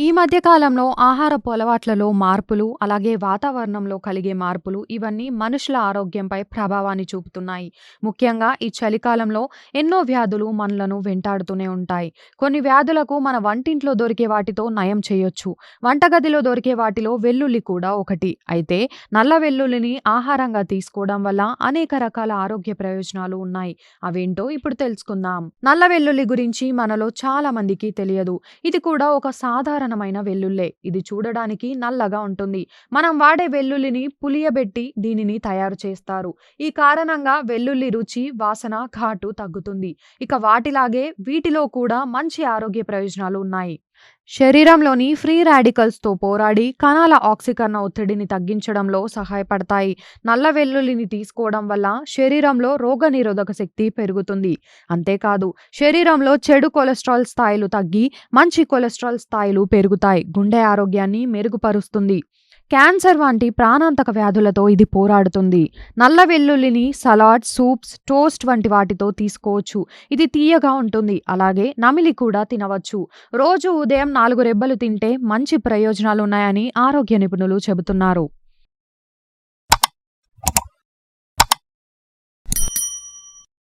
ఈ మధ్యకాలంలో ఆహారపు అలవాట్లలో మార్పులు, అలాగే వాతావరణంలో కలిగే మార్పులు ఇవన్నీ మనుషుల ఆరోగ్యంపై ప్రభావాన్ని చూపుతున్నాయి. ముఖ్యంగా ఈ చలికాలంలో ఎన్నో వ్యాధులు మనలను వెంటాడుతూనే ఉంటాయి. కొన్ని వ్యాధులకు మన వంటింట్లో దొరికే వాటితో నయం చేయొచ్చు. వంటగదిలో దొరికే వాటిలో వెల్లుల్లి కూడా ఒకటి. అయితే నల్ల వెల్లుల్లిని ఆహారంగా తీసుకోవడం వల్ల అనేక రకాల ఆరోగ్య ప్రయోజనాలు ఉన్నాయి. అవేంటో ఇప్పుడు తెలుసుకుందాం. నల్ల వెల్లుల్లి గురించి మనలో చాలా మందికి తెలియదు. ఇది కూడా ఒక సాధారణ సాధారణమైన వెల్లుల్లే. ఇది చూడడానికి నల్లగా ఉంటుంది. మనం వాడే వెల్లుల్లిని పులియబెట్టి దీనిని తయారు చేస్తారు. ఈ కారణంగా వెల్లుల్లి రుచి, వాసన, ఘాటు తగ్గుతుంది. ఇక వాటిలాగే వీటిలో కూడా మంచి ఆరోగ్య ప్రయోజనాలు ఉన్నాయి. శరీరంలోని ఫ్రీ రాడికల్స్‌తో పోరాడి కణాల ఆక్సీకరణ ఒత్తిడిని తగ్గించడంలో సహాయపడతాయి. నల్ల వెల్లుల్లిని తీసుకోవడం వల్ల శరీరంలో రోగనిరోధక శక్తి పెరుగుతుంది. అంతేకాదు శరీరంలో చెడు కొలెస్ట్రాల్ స్థాయిలు తగ్గి మంచి కొలెస్ట్రాల్ స్థాయిలు పెరుగుతాయి. గుండె ఆరోగ్యాన్ని మెరుగుపరుస్తుంది. క్యాన్సర్ వంటి ప్రాణాంతక వ్యాధులతో ఇది పోరాడుతుంది. నల్ల వెల్లుల్లిని సలాడ్, సూప్స్, టోస్ట్ వంటి వాటితో తీసుకోవచ్చు. ఇది తియ్యగా ఉంటుంది. అలాగే నమిలి కూడా తినవచ్చు. రోజు ఉదయం నాలుగు రెబ్బలు తింటే మంచి ప్రయోజనాలు ఉన్నాయని ఆరోగ్య నిపుణులు చెబుతున్నారు.